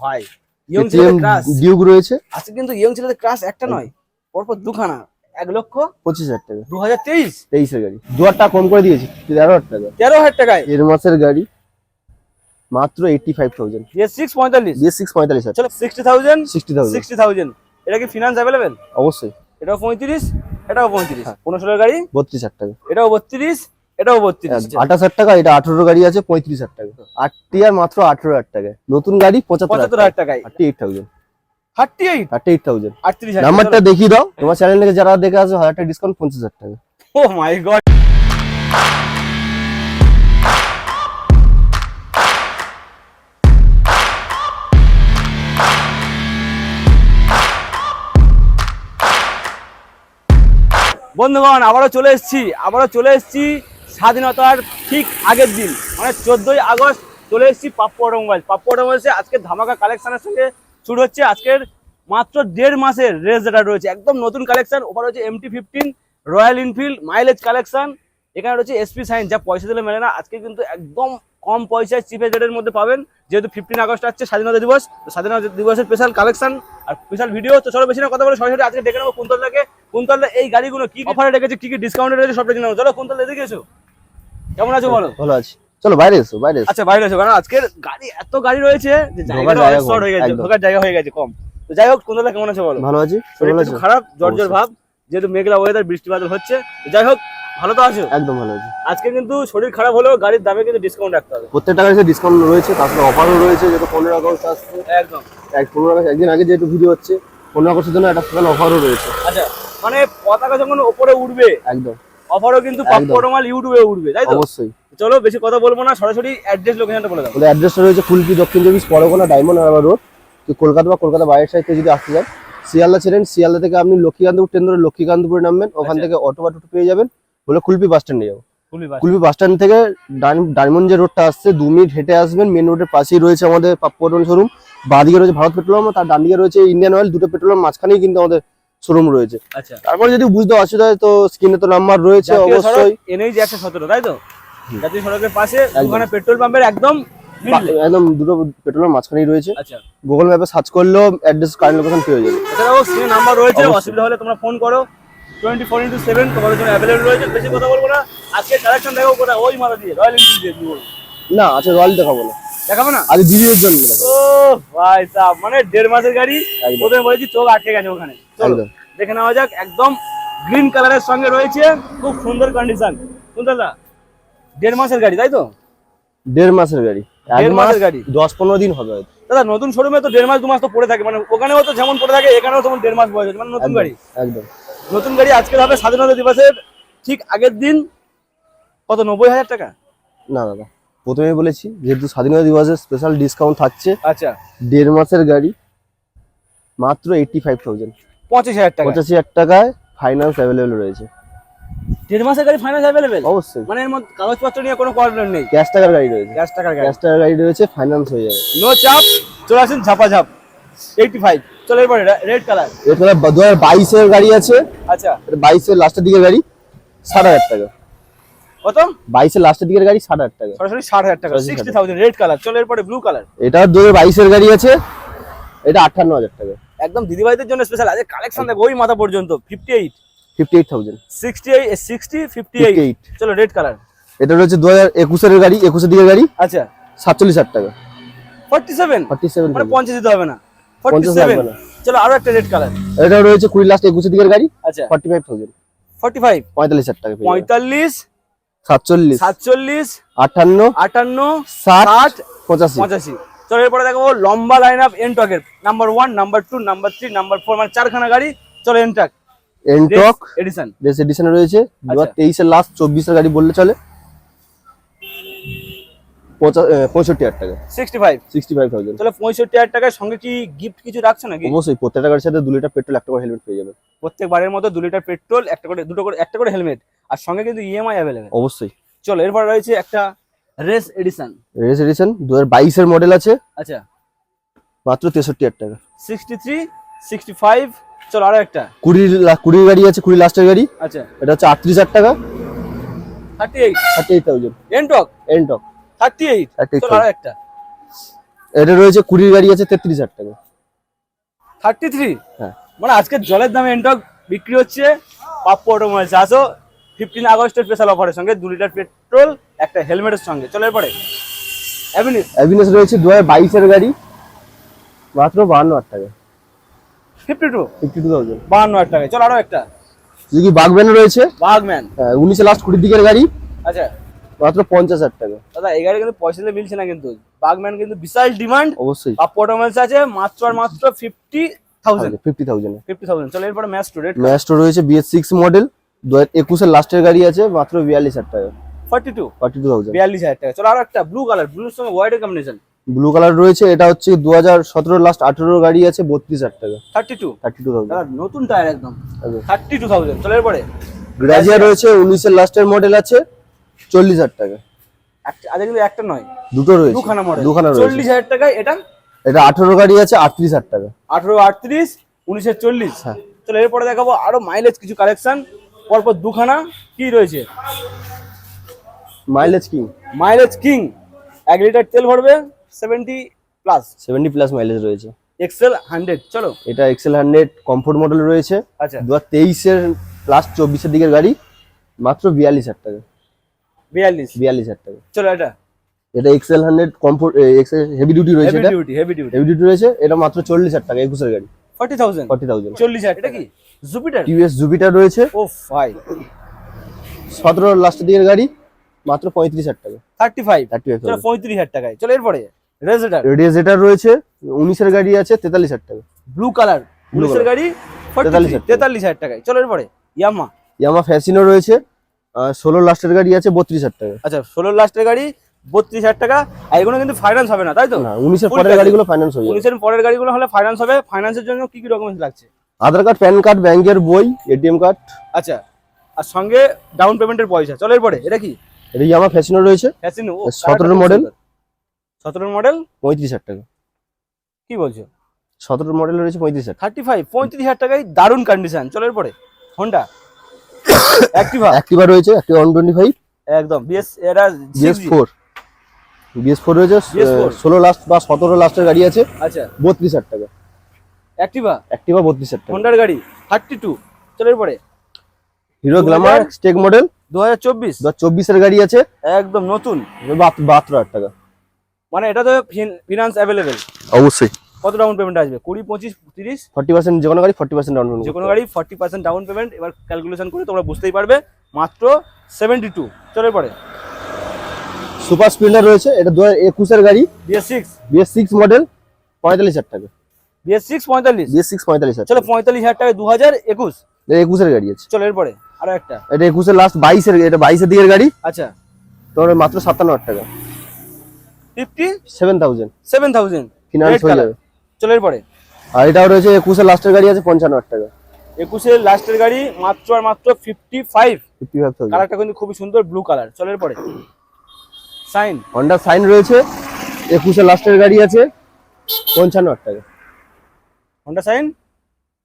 ভাই ইয়ং ছেলেদের crush Duke রয়েছে। আজকে কিন্তু ইয়ং ছেলেদের ক্রাশ একটা নয় পরপর দুখানা এক লক্ষ পঁচিশ হাজার টাকা। দু হাজার তেইশ। তেইশের গাড়ি। দু হাজার টাকা কম করে দিয়েছি তেরো হাজার টাকা। তেরো হাজার টাকায়? এর মাসের গাড়ি মাত্র eighty five thousand BS six পঁয়তাল্লিশ। বিএস সিক্স পঁয়তাল্লিশ চলো sixty thousand sixty thousand sixty thousand এটা কি ফিনান্স অ্যাভেলেবেল অবশ্যই। এটাও পঁয়ত্রিশ এটাও পঁয়ত্রিশ। হ্যাঁ। পনেরো ষোলোর গাড়ি? বত্রিশ হাজার টাকা। এটাও বত্রিশ এটাও বত্রিশ আঠাশ হাজার টাকা এটা আঠেরো গাড়ি আছে পঁয়ত্রিশ হাজার টাকা। আটটি আর মাত্র আঠেরো হাজার টাকা নতুন গাড়ি পঁচাত্তর হাজার টাকায়। Thirty eight thousand thirty eight thirty eight thousand আটত্রিশ নাম্বারটা দেখিয়ে দাও। তোমার চ্যানেল থেকে যারা দেখে আসো হাজার টাকা ডিসকাউন্ট পঞ্চাশ হাজার টাকা। ও মাই গড বন্ধুগণ আবারও চলে এসেছি আবারও চলে এসেছি স্বাধীনতার ঠিক আগের দিন মানে চোদ্দই আগস্ট চলে এসেছি পাপ্পু অটোমোবাইল পাপ্পু অটোমোবাইলসে আজকে ধামাকা কালেকশনের সঙ্গে শুরু হচ্ছে। আজকের মাত্র দেড় মাসের রেস যেটা রয়েছে, একদম নতুন কালেকশন ওপর হচ্ছে MT fifteen Royal Enfield mileage collection এখানে রয়েছে এসপি সাইন যা পয়সা দিলে মেলে না। আজকে কিন্তু একদম কম পয়সায় চিপে রেটের মধ্যে পাবেন, যেহেতু ফিফটিন আগস্ট আসছে স্বাধীনতা দিবস স্বাধীনতা দিবসের স্পেশাল কালেকশন আর স্পেশাল ভিডিও তো চলো বেশি না কথা বলে সরাসরি আজকে দেখে নেব কুন্তলটাকে কুন্তলটা এই গাড়িগুলো কি অফারে রেখেছে কি কি ডিসকাউন্টে রয়েছে সবটা জেনে নেব। চলো কুন্তল এদিকে এসো। কেমন আছো বলো? ভালো আছে। চলো বাইরে এসো বাইরে এসো। আচ্ছা বাইরে আছো কারণ আজকের গাড়ি এত গাড়ি রয়েছে যে ঢোকার জায়গাটা কম, হয়ে গেছে ঢোকার জায়গা হয়ে গেছে কম। তো যাই হোক কুন্তলা কেমন আছো বলো? ভালো আছি খারাপ জ্বর জ্বর ভাব যেহেতু মেঘলা ওয়েদার বৃষ্টি বাদল হচ্ছে। তো যাই হোক ভালো তো আছো? একদম ভালো আছি। আজকে কিন্তু শরীর খারাপ হলেও গাড়ির দামে কিন্তু ডিসকাউন্ট রাখতে হবে। প্রত্যেকটা গাড়িতে ডিসকাউন্ট রয়েছে তারপরে অফারও রয়েছে যেহেতু পনেরো আগস্ট আসছে। একদম। এক পনেরো আগস্ট একদিন আগে যেহেতু ভিডিও হচ্ছে পনেরো আগস্টের জন্য একটা স্পেশাল অফারও রয়েছে। আচ্ছা মানে পতাকা যখন ওপরে উঠবে একদম। অফারও কিন্তু। পাপ্পরমাল ইউটিউবে উঠবে তাই তো? অবশ্যই। চলো বেশি কথা বলব না সরাসরি অ্যাড্রেস লোকেশনটা বলে দাও। অ্যাড্রেসটা রয়েছে Kulpi Dakshin Chabbish Pargana Diamond Harbour road. Kolkata বা কলকাতা বাইরের সাইড থেকে যদি আসতে চান শিয়ালদা ছিলেন শিয়ালদা থেকে আপনি লক্ষ্মীকান্তপুর ট্রেন ধরে লক্ষ্মীকান্তপুরে নামবেন ওখান আচ্ছা। থেকে অটো বা টোটো পেয়ে যাবেন বলে কুলপি বাস স্ট্যান্ডে যাব। কুলপি বাস স্ট্যান্ড থেকে ডায়মন্ড যে রোডটা আসছে দু মিনিট হেঁটে আসবেন মেন রোডের পাশেই রয়েছে আমাদের পাপ্পটন শোরুম বাঁদিকে রয়েছে ভারত পেট্রোলিয়াম তার ডান দিকে রয়েছে ইন্ডিয়ান অয়েল দুটো পেট্রোলিয়াম মাঝখানেই কিন্তু আমাদের শোরুম রয়েছে। আচ্ছা। তারপরে যদি বুঝতে অসুবিধা হয় তো স্ক্রিনে তো নাম্বার রয়েছে অবশ্যই। এনএইচ একশো সতেরো তাই তো? জাতীয় সড়কের পাশে ওখানে পেট্রোল পাম্পের একদম একদম দুটো পেট্রোলিয়াম মাঝখানেই রয়েছে। গুগল ম্যাপে সার্চ করলেও অ্যাড্রেস কারেন্ট লোকেশন পেয়ে যাবে। এছাড়াও স্ক্রিনে নাম্বার রয়েছে অসুবিধা হলে তোমরা ফোন করো। টোয়েন্টি ফোর ইন্টু সেভেন তোমাদের জন্য অ্যাভেলেবল রয়েছে। বেশি কথা বলব না। আজকে কালেকশন দেখো কোথায়? ওই মাথা দিয়ে রয়্যাল এনফিল্ড দিয়ে না আচ্ছা রয়্যাল দেখাবো না। দেখাবো না? আজ দিদির জন্য ও ভাই সাহ মানে দেড় মাসের গাড়ি প্রথমে বলেছি চোখ আটকে গেছে ওখানে। চলো দেখে নেওয়া যাক একদম গ্রিন কালারের সঙ্গে রয়েছে খুব সুন্দর কন্ডিশন সুন্দর দা দেড় মাসের গাড়ি তাই তো? দেড় মাসের গাড়ি। দেড় মাসের গাড়ি? দশ পনেরো দিন হবে দাদা নতুন শোরুমে তো দেড় মাস দু মাস তো পড়ে থাকে মানে ওখানেও তো যেমন পড়ে থাকে এখানেও তেমন দেড় মাস বয়স মানে নতুন গাড়ি। একদম। নতুন গাড়ি আজকে হবে স্বাধীনতা দিবসের ঠিক আগের দিন কত নব্বই হাজার টাকা? না দাদা। প্রথমে বলেছি যেহেতু স্বাধীনতা দিবসের স্পেশাল ডিসকাউন্ট থাকছে আচ্ছা। দেড় মাসের গাড়ি মাত্র এইটটি ফাইভ থাউজেন্ড পঁচিশ হাজার টাকা পঁচাশি হাজার টাকায় ফাইন্যান্স অ্যাভেলেবেল রয়েছে। দেড় মাসের গাড়ি ফাইন্যান্স অ্যাভেলেবেল অবশ্যই। মানে এর মধ্যে কাগজপত্র নিয়ে কোনো প্রবলেম নেই? ক্যাশ টাকার গাড়ি রয়েছে। ক্যাশ টাকার গাড়ি। ক্যাশ টাকার গাড়ি রয়েছে ফাইন্যান্স হয়ে যাবে। নো চাপ চলে আসেন ফাইভ চলো রেড কালার এছাড়া দু হাজার বাইশের গাড়ি আছে। আচ্ছা। বাইশের লাস্টের দিকের গাড়ি ষাট হাজার টাকা। কত? বাইশের লাস্টের দিকের গাড়ি ষাট হাজার টাকা। সরাসরি ষাট হাজার টাকা সরাসরি সিক্সটি থাউজেন্ড রেড কালার চলো এরপরে ব্লু কালার এটা দু হাজার বাইশের গাড়ি আছে এটা আটান্ন হাজার টাকা। একদম দিদিভাইদের জন্য স্পেশাল আছে কালেকশন দেখো ওই মাথা পর্যন্ত fifty eight fifty eight thousand sixty eight sixty fifty eight 58 চলো রেড কালার এটা রয়েছে গাড়ি দিকের গাড়ি। আচ্ছা। সাতচল্লিশ হাজার টাকা। ফর্টি সেভেন ফর্টি সেভেন মানে পঞ্চাশ দিতে হবে না। ফর্টি পঞ্চাশ সেভেন লাগবে না। চলো আরও একটা রেড কালার এটা রয়েছে লাস্ট দিকের গাড়ি। আচ্ছা। Forty five thousand forty five পঁয়তাল্লিশ হাজার টাকা পেয়ে যাবেন। পঁয়তাল্লিশ সাতচল্লিশ সাতচল্লিশ আটান্ন আটান্ন ষাট পঁচাশি। পঁচাশি। চলো এরপরে দেখাবো লম্বা line up এনটকের number one number two number three number four মানে চারখানা গাড়ি। চলে এনটক এনটক এডিশন রেস এডিশনে রয়েছে দু হাজার আচ্ছা। তেইশের লাস্ট চব্বিশের গাড়ি বললে চলে। পঁয়ষট্টি হাজার টাকা। Sixty five sixty five thousand চলো পঁয়ষট্টি হাজার টাকার সঙ্গে কি গিফট কিছু রাখছো নাকি? অবশ্যই প্রত্যেকটা গাড়ির সাথে দু লিটার পেট্রোল একটা করে হেলমেট পেয়ে প্রত্যেকবারের মতো দু লিটার পেট্রোল একটা করে দুটো করে একটা করে হেলমেট আর সঙ্গে কিন্তু ইএমআই অ্যাভেলেবেল অবশ্যই। চলো এরপর রয়েছে একটা রেস এডিশন রেস এডিশন দু হাজার বাইশের মডেল আছে। আচ্ছা। মাত্র তেষট্টি হাজার টাকা। সিক্সটি থ্রি সিক্সটি ফাইভ চলো আরও একটা। কুড়ির গাড়ি আছে কুড়ি লাস্টের গাড়ি। আচ্ছা। এটা হচ্ছে আটত্রিশ হাজার টাকা। Thirty eight thirty eight thousand Ntorq Ntorq thirty eight thirty eight চলো আরও একটা। এটা রয়েছে কুড়ির গাড়ি আছে তেত্রিশ হাজার টাকা। থার্টি থ্রি হ্যাঁ। মানে আজকে জলের দামে এন্টক বিক্রি হচ্ছে পাপ্পু অটোমোবাইলস আসো ফিফটিন আগস্টের স্পেশাল অফারের সঙ্গে দু লিটার পেট্রোল একটা হেলমেটের সঙ্গে। চলে পরে অ্যাভিনিস অ্যাভিনেস রয়েছে দু হাজার বাইশের গাড়ি মাত্র বাহান্ন হাজার টাকা। Fifty two fifty two thousand বাহান্ন হাজার টাকা চলো আরও একটা। সুজুকি বাগম্যান রয়েছে। বাগম্যান হ্যাঁ, উনিশে লাস্ট কুড়ির দিকের গাড়ি। আচ্ছা। মাত্র পঞ্চাশ হাজার টাকা। দাদা এই গাড়ি কিন্তু পয়সা দিয়ে মিলছে না কিন্তু। বাগম্যান কিন্তু বিশাল ডিমান্ড। অবশ্যই। পাপ্পু অটোমোবাইলস আছে মাত্র আর মাত্র fifty thousand fifty thousand fifty thousand চলো এরপরে ম্যাচ রেট ম্যাস্টো রয়েছে বিএস সিক্স মডেল দু হাজার একুশের লাস্টের গাড়ি আছে মাত্র বিয়াল্লিশ হাজার টাকা। Forty two forty two thousand বিয়াল্লিশ হাজার টাকা। চলো আরও একটা ব্লু কালার ব্লুর সঙ্গে হোয়াইটের কম্বিনেশন ব্লু কালার রয়েছে এটা হচ্ছে দু হাজার সতেরো লাস্ট আঠেরো গাড়ি আছে বত্রিশ হাজার টাকা। Thirty two thirty two thousand নতুন টায়ার একদম। থার্টি টু থাউজেন্ড চলো এরপরে। গ্রাজিয়া রয়েছে উনিশের লাস্টের মডেল আছে। চল্লিশ হাজার টাকা। কিন্তু একটা নয়। দুটো রয়েছে। দুখানা মডেল দুখানা রয়েছে। চল্লিশ হাজার টাকায় এটা এটা আঠেরো গাড়ি আছে আটত্রিশ হাজার টাকা। আঠারো আটত্রিশ উনিশের চল্লিশ। হ্যাঁ। চলো এরপরে দেখাবো আরও মাইলেজ কিছু কালেকশন পরপর দুখানা কি রয়েছে? মাইলেজ কি মাইলেজ কিং এক লিটার তেল ভরবে seventy plus seventy plus mileage রয়েছে। এক্সেল হান্ড্রেড চলো। এটা এক্সেল হান্ড্রেড কমফোর্ট মডেল রয়েছে। আচ্ছা। দু হাজার তেইশের লাস্ট চব্বিশের দিকের গাড়ি মাত্র বিয়াল্লিশ হাজার টাকা। বিয়াল্লিশ। বিয়াল্লিশ হাজার টাকা। চলো এটা। এটা XL hundred comfort heavy duty রয়েছে এটা। হেভি ডিউটি হেভি ডিউটি রয়েছে এটা মাত্র চল্লিশ হাজার টাকা একুশের গাড়ি। Forty thousand. Forty thousand. চল্লিশ হাজার এটা কি? জুপিটার টিভিএস জুপিটার রয়েছে। ও ফাই সতেরো লাস্টের দিকের গাড়ি মাত্র পঁয়ত্রিশ হাজার টাকা। Thirty five. থার্টি ফাইভ চলো পঁয়ত্রিশ হাজার টাকায়। চলো এরপরে রেজেটার রেডিয়েটার রয়েছে উনিশের গাড়ি আছে তেতাল্লিশ হাজার টাকা। Blue colour colour। গাড়ি 43,000 তেতাল্লিশ হাজার টাকায়। চলো এরপরে ইয়ামা ইয়ামা ফ্যাসিনো রয়েছে ষোলো লাস্টের গাড়ি আছে বত্রিশ হাজার টাকা। আচ্ছা ষোলো লাস্টের গাড়ি বত্রিশ হাজার টাকা আর এগুলো কিন্তু ফাইন্যান্স হবে না তাই তো? না উনিশের পরের গাড়িগুলো ফাইন্যান্স হয়ে যাবে। উনিশের পরের গাড়িগুলো হলে ফাইন্যান্স হবে ফাইন্যান্সের জন্য কি কি ডকুমেন্টস লাগছে? আধার কার্ড প্যান কার্ড ব্যাংকের বই এটিএম কার্ড আচ্ছা আর সঙ্গে ডাউন পেমেন্টের পয়সা চলো এরপরে এটা কি? এটা ইয়ামা ফ্যাসিনো রয়েছে? ফ্যাসিন 17 model? সতেরো মডেল পঁয়ত্রিশ হাজার টাকা। কি বলছো? সতেরো মডেল রয়েছে পঁয়ত্রিশ হাজার থার্টি ফাইভ পঁয়ত্রিশ হাজার টাকায় দারুণ কন্ডিশন চলো এরপরে হন্ডা অ্যাক্টিভা অ্যাক্টিভা রয়েছে অ্যাক্টিভা ওয়ান টোয়েন্টি ফাইভ একদম বিএস এরা বিএস ফোর বিএস ফোর রয়েছে BS4 ষোলো লাস্ট বা সতেরো লাস্টের গাড়ি আছে আচ্ছা। বত্রিশ হাজার টাকা। অ্যাক্টিভা অ্যাক্টিভা বত্রিশ হাজার টাকা। হন্ডার গাড়ি থার্টি টু চলো এরপরে। হিরো 2000 গ্ল্যামার স্টেক মডেল দু হাজার চব্বিশ। দু চব্বিশের গাড়ি আছে। একদম নতুন। বাহাত্তর বাহাত্তর হাজার টাকা। মানে এটা তো ফিনান্স অ্যাভেলেবেল অবশ্যই। কত ডাউন পেমেন্ট আসবে? কুড়ি পঁচিশ তিরিশ? ফর্টি পার্সেন্ট যে কোনো গাড়ি ফর্টি পার্সেন্ট ডাউন পেমেন্ট যে কোনো গাড়ি ফর্টি পার্সেন্ট ডাউন পেমেন্ট এবার ক্যালকুলেশন করে তোমরা বুঝতেই পারবে। মাত্র সেভেন্টি টু চলে পরে সুপার স্প্লেন্ডার রয়েছে এটা দু হাজার একুশের গাড়ি। BS six BS six model পঁয়তাল্লিশ হাজার টাকা। বিএস সিক্স পঁয়তাল্লিশ। বিএস সিক্স পঁয়তাল্লিশ হাজার চলো পঁয়তাল্লিশ হাজার টাকা দু হাজার একুশ একুশের গাড়ি আছে। চলো এরপরে আরও একটা। এটা একুশের লাস্ট বাইশের এটা বাইশের দিকের গাড়ি। আচ্ছা। তোমার মাত্র সাতান্ন হাজার টাকা। Fifty seven thousand seven thousand finance হয়ে যাবে। চলো এরপরে? আর এটাও রয়েছে একুশের লাস্টের গাড়ি আছে পঞ্চান্ন হাজার টাকা। একুশের লাস্টের গাড়ি মাত্র আর মাত্র ফিফটি ফাইভ ফিফটি ফাইভ কালারটা কিন্তু খুবই সুন্দর ব্লু কালার চলো পরে সাইন হন্ডা সাইন রয়েছে একুশের লাস্টের গাড়ি আছে পঞ্চান্ন হাজার টাকা। হন্ডা সাইন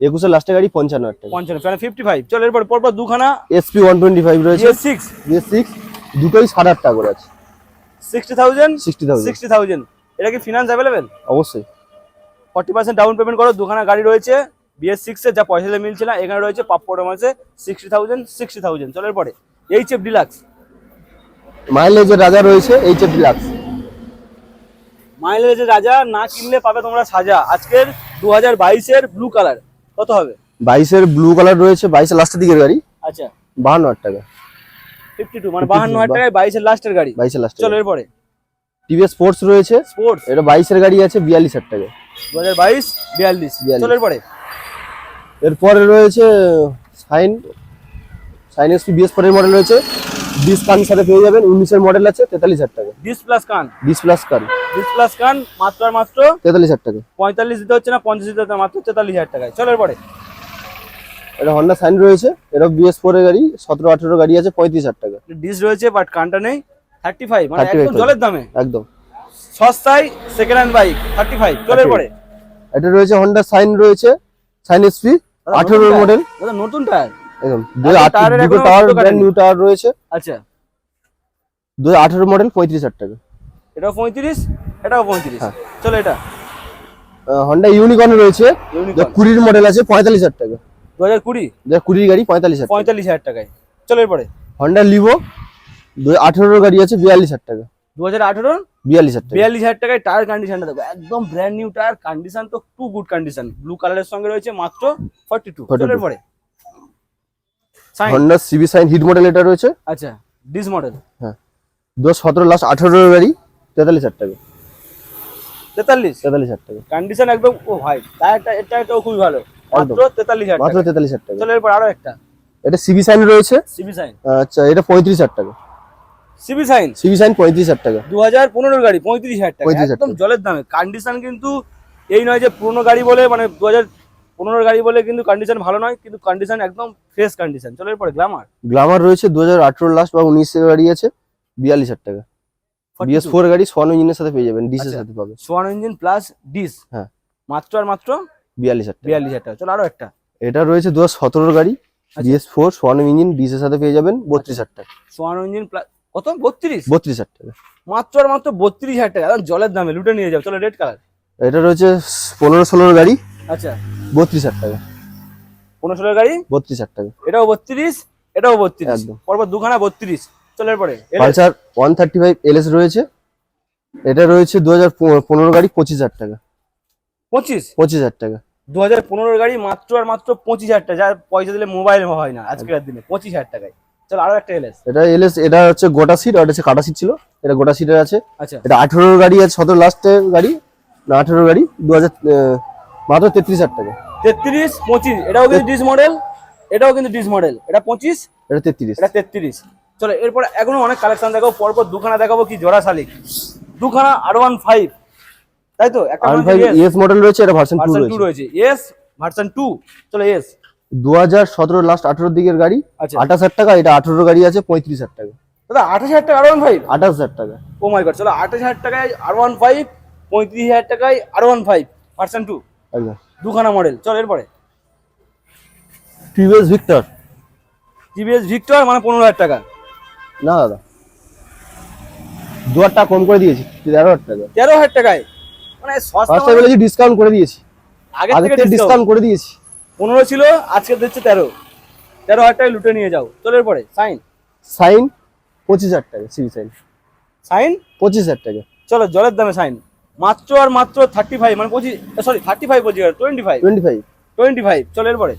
একুশের লাস্টের গাড়ি পঞ্চান্ন হাজার টাকা। পঞ্চান্ন মানে ফিফটি ফাইভ চলো এরপরে পরপর দুখানা? এসপি ওয়ান টোয়েন্টি ফাইভ রয়েছে। সিক্স সিক্স দুটোই সাত হাজার টাকা করে আছে। Sixty thousand sixty thousand sixty thousand এটা কি ফিনান্স অ্যাভেলেবেল অবশ্যই। ফর্টি পার্সেন্ট ডাউন পেমেন্ট করো দুখানা গাড়ি রয়েছে বিএস সিক্সের যা পয়সা দিয়ে মিলছে না এখানে রয়েছে পাপ্পড় মাসে সিক্সটি থাউজেন্ড সিক্সটি থাউজেন্ড চলো পরে এইচ এফ ডিলাক্স মাইলেজের রাজা রয়েছে এইচ এফ ডিলাক্স মাইলেজের রাজা না কিনলে পাবে তোমরা সাজা। আজকের দু হাজার বাইশের ব্লু কালার কত হবে? বাইশের ব্লু কালার রয়েছে বাইশের লাস্টের দিকের গাড়ি। আচ্ছা। বাহান্ন হাজার টাকা। ফিফটি টু মানে বাহান্ন হাজার টাকায় বাইশের লাস্টের গাড়ি। বাইশের লাস্ট চলো এরপরে টিভিএস স্পোর্টস রয়েছে। স্পোর্টস এটা বাইশের গাড়ি আছে বিয়াল্লিশ হাজার টাকা দু হাজার বাইশ বিয়াল্লিশ। 42 চলো এরপরে রয়েছে সাইন। সাইন এসপি বিএস পরের মডেল রয়েছে। বিশ কান সাথে পেয়ে যাবেন উনিশের মডেল আছে তেতাল্লিশ হাজার টাকা। ডিস প্লাস কান? বিশ প্লাস কান। ডিস প্লাস কান মাত্র আর মাত্র? তেতাল্লিশ হাজার টাকা। পঁয়তাল্লিশ দিতে হচ্ছে না পঞ্চাশ দিতে হচ্ছে মাত্র তেতাল্লিশ হাজার টাকায়। চলো এরপরে এটা হন্ডা সাইন রয়েছে এটা বিএস ফোরের গাড়ি সতেরো আঠেরো গাড়ি আছে পঁয়ত্রিশ হাজার টাকা। ডিস রয়েছে বাট কানটা নেই। থার্টি ফাইভ মানে একদম জলের দামে। একদম। সস্তায় second hand bike thirty five চলো এরপরে এটা রয়েছে হন্ডা সাইন রয়েছে সাইন এসপি আঠেরোর মডেল দাদা নতুন টায়ার একদম আচ্ছা, দুটো টাওয়ার ব্র্যান্ড নিউ টাওয়ার রয়েছে। আচ্ছা। দু আঠেরো মডেল পঁয়ত্রিশ হাজার টাকা। এটাও পঁয়ত্রিশ এটাও পঁয়ত্রিশ। হ্যাঁ। চলো এটা। হন্ডা ইউনিকর্ন রয়েছে। কুড়ির মডেল আছে পঁয়তাল্লিশ হাজার টাকা। দু হাজার কুড়ি? যা কুড়ির গাড়ি পঁয়তাল্লিশ হাজার পঁয়তাল্লিশ হাজার টাকায়। চলো এরপরে। হন্ডা লিভো দু আঠেরোর গাড়ি আছে বিয়াল্লিশ হাজার টাকা। দু হাজার আঠেরো বিয়াল্লিশ হাজার বিয়াল্লিশ হাজার টাকায় টায়ার কন্ডিশনটা দেখো একদম ব্র্যান্ড নিউ টায়ার কন্ডিশন তো টু গুড কন্ডিশন ব্লু কালারের সঙ্গে রয়েছে মাত্র ফর্টি টু 42 চলো পরে। Shine Honda CB Shine hit model এটা রয়েছে। আচ্ছা ডিস মডেল হ্যাঁ। দু সতেরো লাস্ট আঠেরোর গাড়ি তেতাল্লিশ হাজার টাকা। তেতাল্লিশ? তেতাল্লিশ হাজার টাকা। কন্ডিশন একদম ও ভাই টায়ারটা এটা এটাও খুবই ভালো। মাত্র তেতাল্লিশ হাজার মাত্র তেতাল্লিশ হাজার টাকা। চলো এরপর আরও একটা। এটা সিবি সাইন রয়েছে। সিবি সাইন আচ্ছা এটা পঁয়ত্রিশ হাজার টাকা। CB sign? সিবি সাইন পঁয়ত্রিশ হাজার টাকা। দু হাজার পনেরোর গাড়ি পঁয়ত্রিশ হাজার টাকা। 35,000 একদম জলের দামে। কন্ডিশন কিন্তু এই নয় যে পুরনো গাড়ি বলে মানে দু হাজার পনেরোর গাড়ি বলে কিন্তু কন্ডিশন ভালো নয় কিন্তু কন্ডিশন একদম ফ্রেশ কন্ডিশন চলো এরপরে গ্লামার গ্লামার রয়েছে দু হাজার আঠেরো লাস্ট বা উনিশের গাড়ি আছে বিয়াল্লিশ হাজার টাকা। বিএস ফোর গাড়ি সোয়ান ইঞ্জিনের সাথে পেয়ে যাবেন ডিসের আচ্ছা। সাথে পাবে সোয়ান ইঞ্জিন প্লাস ডিস হ্যাঁ। মাত্র আর মাত্র? বিয়াল্লিশ হাজার টাকা। বিয়াল্লিশ হাজার টাকা। চলো আরও একটা। এটা রয়েছে দু হাজার সতেরোর গাড়ি। বিএস ফোর সোয়ান ইঞ্জিন ডিসের সাথে পেয়ে যাবেন বত্রিশ হাজার টাকা। সোয়ান ইঞ্জিন প্লাস কত বত্রিশ। বত্রিশ হাজার টাকা। মাত্র আর মাত্র বত্রিশ হাজার টাকা। জলের দামে লুটে নিয়ে যাও। চলো রেড কালার এটা রয়েছে পনেরো ষোলোর গাড়ি। আচ্ছা। বত্রিশ হাজার টাকা। পনেরো ষোলোর গাড়ি? বত্রিশ হাজার টাকা। এটাও বত্রিশ এটাও বত্রিশ। পরপর দুখানা বত্রিশ। চলো এরপরে। Pulsar one thirty five LS রয়েছে। এটা রয়েছে দু হাজার পনেরো গাড়ি পঁচিশ হাজার টাকা। পঁচিশ? পঁচিশ হাজার টাকা। দু হাজার পনেরোর গাড়ি মাত্র আর মাত্র পঁচিশ হাজার টাকা। যার পয়সা দিলে মোবাইল হয় না আজকের দিনে। পঁচিশ হাজার টাকায়। চলো আরও একটা এলএস। এটা এলএস এটা হচ্ছে গোটা সিট আর হচ্ছে কাটা সিট ছিল। এটা গোটা সিটের আছে। আচ্ছা। এটা আঠেরোর গাড়ি আছে সতেরো লাস্টের গাড়ি না আঠেরোর গাড়ি দু হাজার মাত্র তেত্রিশ হাজার টাকা। তেত্রিশ পঁচিশ এটাও কিন্তু ডিস মডেল এটাও কিন্তু ডিস মডেল এটা পঁচিশ এটা তেত্রিশ। এটা তেত্রিশ। চলো এরপর এখনও অনেক কালেকশন দেখাবো পরপর দুখানা দেখাবো কি জোড়া শালিক। দুখানা আর ওয়ান ফাইভ তাই তো? একটা আর ফাইভ ইএস মডেল রয়েছে এটা ভার্সন টু ভার্সন টু রয়েছে। রয়েছে। এস ভার্সন টু চলো এস দু হাজার সতেরো লাস্ট আঠেরোর দিকের গাড়ি। আচ্ছা। আঠাশ হাজার টাকা এটা আঠেরোর গাড়ি আছে পঁয়ত্রিশ হাজার টাকা। দাদা আঠাশ হাজার টাকা আর ওয়ান ফাইভ আঠাশ হাজার টাকা। ও মাই গড চলো আঠাশ হাজার টাকায় আর ওয়ান ফাইভ পঁয়ত্রিশ হাজার টাকায় R one five version two একদম। দুখানা মডেল চলো এরপরে। টিভিএস ভিক্টর টিভিএস ভিক্টর মানে পনেরো হাজার টাকা। না দাদা। দু হাজার টাকা কম করে দিয়েছি তেরো হাজার টাকা। তেরো হাজার টাকায়। মানে সস্তা বলেছি ডিসকাউন্ট করে দিয়েছি। আগে থেকে ডিসকাউন্ট করে দিয়েছি। পনেরো ছিল আজকে দিচ্ছে তেরো। তেরো হাজার টাকায় লুটে নিয়ে যাও। চলো পরে সাইন। সাইন পঁচিশ হাজার টাকা সিবি সাইন। সাইন? পঁচিশ হাজার টাকা। চলো জলের দামে সাইন। মাত্র আর মাত্র থার্টি ফাইভ মানে পঁচিশ সরি থার্টি ফাইভ বলছি twenty five twenty five twenty five চলো এরপরে।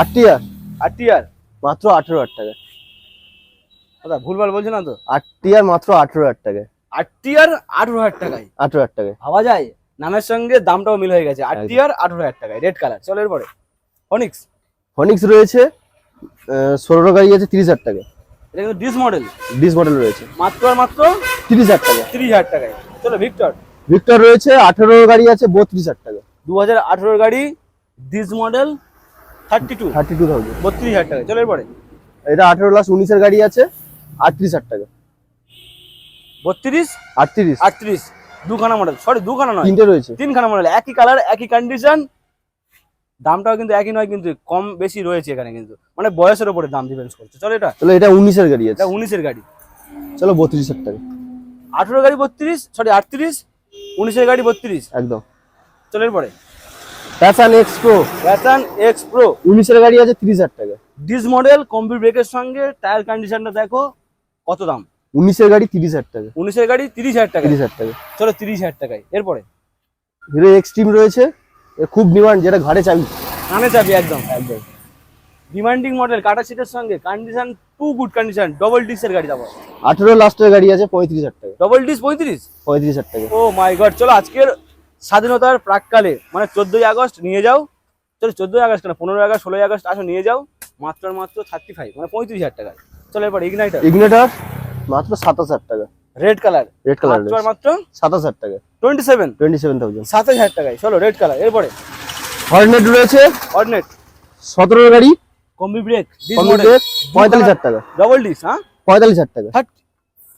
আটটি আর। আটটি আর। মাত্র আঠেরো হাজার টাকা। দাদা ভুলভাল বলছে না তো? আটটি আর মাত্র আঠেরো হাজার টাকা। আটটি আর আঠেরো হাজার টাকায়? আঠেরো হাজার টাকা ভাবা যায়? নামের সঙ্গে দামটাও মিল হয়ে গেছে। আটটি আর আঠেরো হাজার টাকায় রেড কালার চলো এরপরে। অনিক্স ফনিক্স রয়েছে ষোলো গাড়ি আছে তিরিশ হাজার টাকা এটা কিন্তু ডিস মডেল। ডিস মডেল রয়েছে। মাত্র আর মাত্র? তিরিশ হাজার টাকা তিরিশ হাজার টাকায়। চলো ভিক্টর ভিক্টর রয়েছে আঠেরো গাড়ি আছে বত্রিশ হাজার টাকা দু হাজার আঠেরোর গাড়ি disc model thirty two thirty two thousand বত্রিশ হাজার টাকা চলো এরপরে। এটা আঠেরো লাস্ট উনিশের গাড়ি আছে আটত্রিশ হাজার টাকা বত্রিশ? আটত্রিশ। আটত্রিশ। দুখানা মডেল সরি দুখানা নয়। তিনটে রয়েছে। তিনখানা মডেল একই কালার একই কন্ডিশন দামটাও কিন্তু একই নয় কিন্তু কম বেশি রয়েছে এখানে কিন্তু। মানে বয়সের উপরে দাম ডিপেন্ড করছে। চলো এটা। চলো এটা উনিশের গাড়ি আছে। এটা উনিশের গাড়ি। চলো বত্রিশ হাজার টাকা আঠেরো গাড়ি বত্রিশ সরি আটত্রিশ উনিশের গাড়ি বত্রিশ। একদম। চলো এরপরে। Passion X Pro Passion X Pro উনিশের গাড়ি আছে তিরিশ হাজার টাকা। ডিস মডেল কম্পি ব্রেকের সঙ্গে টায়ার কন্ডিশনটা দেখো কত দাম? উনিশের গাড়ি তিরিশ হাজার টাকা। উনিশের গাড়ি তিরিশ হাজার টাকা। তিরিশ হাজার টাকা। চলো তিরিশ হাজার টাকায়। এরপরে। হিরো এক্সট্রিম রয়েছে। খুব ডিমান্ড যেটা ঘরে চাবি। কানে চাবি একদম। একদম। ডিমান্ডিং মডেল কাটা সিটের সঙ্গে condition too good condition double ডিসের গাড়ি যাব আঠেরো লাস্টের গাড়ি আছে পঁয়ত্রিশ হাজার টাকা। ডবল ডিস পঁয়ত্রিশ? পঁয়ত্রিশ হাজার টাকা। ও মাই গড চলো আজকের স্বাধীনতার প্রাককালে মানে চোদ্দই আগস্ট নিয়ে যাও। চলো চোদ্দই আগস্ট কেন? পনেরোই আগস্ট ষোলোই আগস্ট আসো নিয়ে যাও। মাত্র মাত্র থার্টি ফাইভ মানে পঁয়ত্রিশ হাজার টাকা। চলো এবার ইগনাইটার ইগনেটার মাত্র সাতাশ হাজার টাকা। রেড কালার রেড কালার মাত্র? সাতাশ হাজার টাকা। Twenty seven twenty seven thousand সাতাশ হাজার টাকায়। চলো রেড কালার এরপরে? হর্নেট রয়েছে। অর্নেট সতেরো গাড়ি। কম্বি ব্রেক ডিস কম মডেল পঁয়তাল্লিশ হাজার টাকা। ডবল ডিস হ্যাঁ? পঁয়তাল্লিশ হাজার টাকা।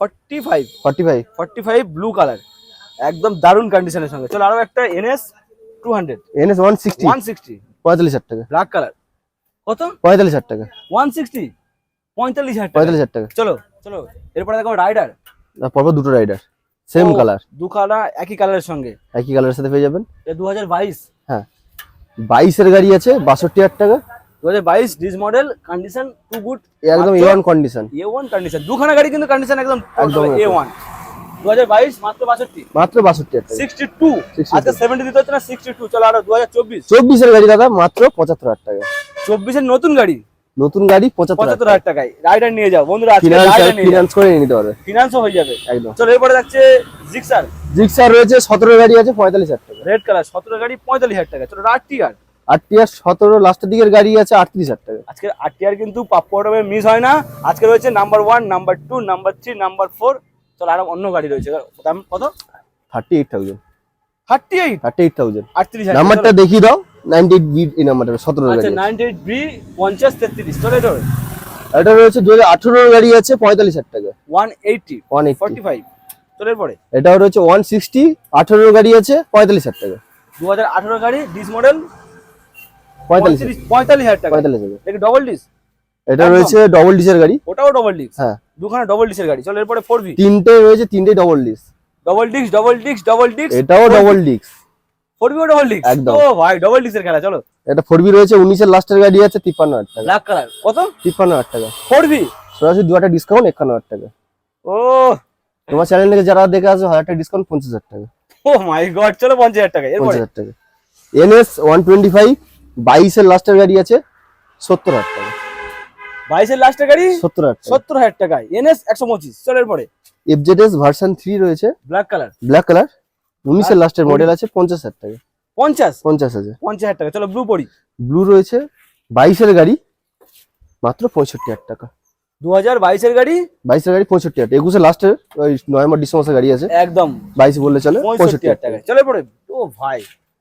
Forty five forty five forty five blue colour একদম দারুণ কন্ডিশনের সঙ্গে। চলো আরও একটা NS two hundred NS one sixty one sixty পঁয়তাল্লিশ হাজার টাকা। ব্ল্যাক কালার কত? পঁয়তাল্লিশ হাজার টাকা। ওয়ান সিক্সটি পঁয়তাল্লিশ হাজার টাকা। পঁয়তাল্লিশ হাজার টাকা। চলো চলো। এরপরে দেখো রাইডার পরপর দুটো রাইডার সেম। কালার দুখানা একই কালারের সঙ্গে? একই কালারের সাথে পেয়ে যাবেন। এটা দু হাজার বাইশ বাইশের গাড়ি আছে বাষট্টি হাজার টাকা। দু হাজার বাইশ disc model condition too good একদম A one condition A one condition দুখানা গাড়ি কিন্তু কন্ডিশন একদম একদম এ ওয়ান দু হাজার বাইশ মাত্র বাষট্টি। মাত্র বাষট্টি হাজার সিক্সটি টু 62 আজকে সেভেন্টি দিতে হচ্ছে না সিক্সটি টু চলো আরও দু হাজার চব্বিশ। চব্বিশের গাড়ি দাদা মাত্র পঁচাত্তর হাজার টাকা। চব্বিশের নতুন গাড়ি? নতুন গাড়ি পঁচাত্তর হাজার টাকায়। রাইডার নিয়ে যাও। বন্ধুরা ফিনান্স করে নিতে পারবে। ফিনান্সও হয়ে যাবে। একদম। চলো এরপরে যাচ্ছে জিক্সার জিক্সার রয়েছে সতেরো গাড়ি আছে পঁয়তাল্লিশ হাজার টাকা। রেড কালার সতেরো গাড়ি পঁয়তাল্লিশ হাজার টাকা। চলো আট টিয়ার। আর টিয়ার সতেরো লাস্টের দিকের গাড়ি আছে আটত্রিশ হাজার টাকা। আজকে টিয়ার কিন্তু মিস হয় না। আজকে রয়েছে number one number two number three number four চলো আরও অন্য গাড়ি রয়েছে। দাম কত? Thirty eight thousand thirty eight thirty eight thousand আটত্রিশ নাম্বারটা দেখিয়ে দাও। নাইনটি এইট বিট এই নাম্বারটা সতেরো আচ্ছা গাড়ি নাইনটি এইট বি পঞ্চাশ তেত্রিশ চলো এটা এটা রয়েছে দু হাজার আঠেরোর গাড়ি আছে পঁয়তাল্লিশ হাজার টাকা। One eighty one eight forty five চলো এরপরে? এটাও রয়েছে ওয়ান সিক্সটি আঠেরোর গাড়ি আছে পঁয়তাল্লিশ হাজার টাকা। দু হাজার আঠারো গাড়ি ডিস মডেল পঁয়তাল্লিশ পঁয়তাল্লিশ হাজার টাকা। পঁয়তাল্লিশ হাজার। দেখি ডবল ডিস এটা রয়েছে ডবল ডিসের গাড়ি। ওটাও ডবল ডিস্ক হ্যাঁ। দুখানা ডবল ডিস্কের গাড়ি। চলো এরপরে ফোর ভি তিনটে রয়েছে তিনটে double disc double disc double disc double disc এটাও ডবল ডিস্ক ফোর ভিও ডবল ডিস্ক একদম। ও ভাই ডবল ডিস্কের খেলা চলো। এটা রয়েছে লাস্টের গাড়ি আছে তিপ্পান্ন হাজার টাকা। কালার কত? তিপ্পান্ন হাজার টাকা। সরাসরি ডিসকাউন্ট একান্ন হাজার টাকা। ও। তোমার চ্যানেল থেকে যারা দেখে হাজার টাকা ডিসকাউন্ট পঞ্চাশ হাজার টাকা। ও মাই গড চলো পঞ্চাশ হাজার টাকা এরপরে? হাজার টাকা। এনএস লাস্টের গাড়ি আছে সত্তর হাজার টাকা। লাস্টের গাড়ি? হাজার টাকায়। এনএস একশো পঁচিশ। চলো এরপরে। এফজেডএস ভার্সন রয়েছে। ব্ল্যাক কালার ব্ল্যাক কালার উনিশের লাস্টের মডেল আছে পঞ্চাশ হাজার টাকা। পঞ্চাশ? পঞ্চাশ হাজার। পঞ্চাশ হাজার টাকা। চলো ব্লু পড়ি। ব্লু রয়েছে বাইশের গাড়ি মাত্র পঁয়ষট্টি হাজার টাকা। দু হাজার বাইশের গাড়ি? বাইশের গাড়ি পঁয়ষট্টি হাজার একুশে লাস্টের ওই নভেম্বর ডিসেম্বর গাড়ি আছে। একদম। বাইশ বললে চলে পঁয়ষট্টি হাজার টাকা। চলো এরপরে ও ভাই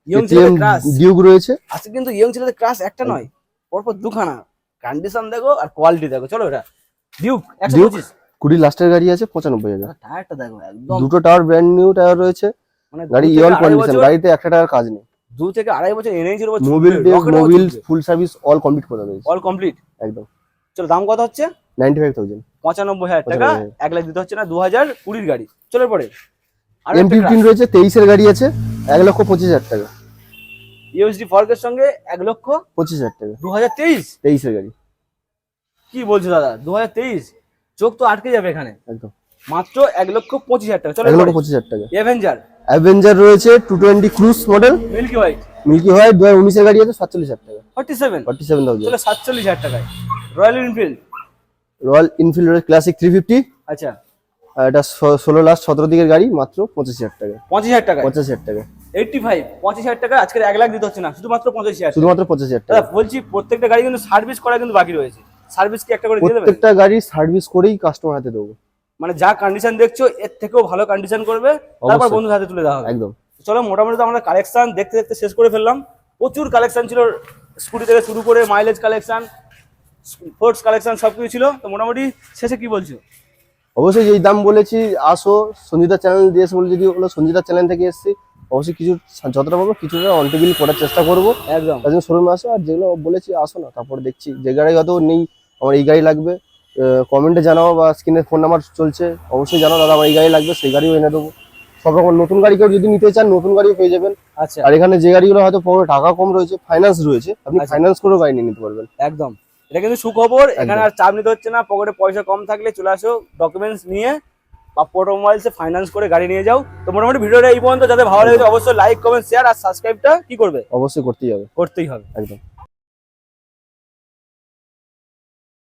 ইয়ং ছেলেদের ক্রাশ ডিউক রয়েছে। আজকে কিন্তু ইয়ং ছেলেদের ক্রাশ একটা নয় পরপর দুখানা। কন্ডিশন দেখো আর কোয়ালিটি দেখো। চলো এটা। ডিউক ডিউক কুড়ি লাস্টের গাড়ি আছে পঁচানব্বই হাজার। টায়ারটা দেখো একদম। দুটো টাওয়ার ব্র্যান্ড নিউ টায়ার রয়েছে। মানে গাড়ি ইয়ন কন্ডিশন গাড়িতে একটা টাকার কাজ নেই। দু থেকে আড়াই বছর Mobil Mobil full service all complete করে অল কমপ্লিট একদম। চলো দাম কত হচ্ছে? নাইনটি ফাইভ থাউজেন্ড পঁচানব্বই হাজার টাকা। 95,000 এক লাখ দিতে হচ্ছে না গাড়ি। চলো পরে এম ফিফটিন রয়েছে তেইশের গাড়ি আছে এক লক্ষ পঁচিশ হাজার টাকা। ইউএসডি ফর্কের সঙ্গে লক্ষ পঁচিশ হাজার টাকা। গাড়ি। কি বলছো দাদা? দু হাজার তেইশ? চোখ তো আটকে যাবে এখানে। একদম। মাত্র এক লক্ষ পঁচিশ হাজার টাকা। চলো এক লক্ষ পঁচিশ হাজার টাকা। এভেঞ্জার অ্যাভেঞ্জার রয়েছে two twenty cruise model milky white milky white দু হাজার উনিশের গাড়ি আছে সাতচল্লিশ হাজার টাকা। Forty seven forty seven thousand সাতচল্লিশ হাজার টাকায়। Royal Enfield Royal Enfield Classic three fifty আচ্ছা। এটা ষোলো লাস্ট সতেরো দিকের গাড়ি মাত্র পঁচিশ হাজার টাকা। পঁচিশ হাজার টাকা পঞ্চাশ হাজার টাকা। এইটটি ফাইভ পঁচিশ হাজার টাকা আজকে এক লাখ দিতে হচ্ছে না শুধুমাত্র পঁচিশ হাজার। শুধুমাত্র পঁচিশ হাজার টাকা। বলছি প্রত্যেকটা গাড়ি কিন্তু সার্ভিস করা কিন্তু বাকি রয়েছে। সার্ভিস কি একটা করে প্রত্যেকটা গাড়ি সার্ভিস করেই কাস্টমার হাতে দেবো। মানে যা কন্ডিশন দেখছ এর থেকেও ভালো কন্ডিশন করবে তারপর। বন্ধুর হাতে তুলে দেওয়া হবে। একদম। চলো মোটামুটি তো আমরা কালেকশন দেখতে দেখতে শেষ করে ফেললাম। প্রচুর কালেকশন ছিল স্কুটি থেকে শুরু করে মাইলেজ কালেকশন স্পোর্টস কালেকশন সব কিছু ছিল। তো মোটামুটি শেষে কি বলছো? অবশ্যই যেই দাম বলেছি আসো। সঞ্জিতা চ্যানেল দিয়ে এসে বলে যদি হলো সঞ্জিতা চ্যানেল থেকে এসেছি। অবশ্যই কিছু যতটা পারব কিছুটা অনটেবিল করার চেষ্টা করব। একদম। তার জন্য শোরুমে আসো আর যেগুলো বলেছি আসো না তারপর দেখছি। যে গাড়ি হয়তো নেই আমার এই গাড়ি লাগবে। কমেন্টে জানাও বা স্ক্রিনে ফোন নাম্বার চলছে অবশ্যই জানাও। দাদা আমার এই গাড়ি লাগবে সেই গাড়িও এনে দেবো। সব রকম নতুন গাড়ি কেউ যদি নিতে চান নতুন গাড়িও পেয়ে যাবেন। আচ্ছা। আর এখানে যে গাড়িগুলো হয়তো পনেরো টাকা কম রয়েছে ফাইন্যান্স রয়েছে আপনি আচ্ছা। ফাইন্যান্স করেও গাড়ি নিয়ে নিতে পারবেন। একদম। এটা কিন্তু সুখবর এখানে আর চাপ নিতে হচ্ছে না পকেটে পয়সা কম থাকলে চলে আসো ডকুমেন্টস নিয়ে বা অটোমোবাইলসে ফাইন্যান্স করে গাড়ি নিয়ে যাও। তো মোটামুটি ভিডিওটা এই পর্যন্ত যাদের ভালো লেগেছে অবশ্যই লাইক কমেন্ট শেয়ার আর সাবস্ক্রাইবটা কি করবে? অবশ্যই করতেই হবে। করতেই হবে। একদম।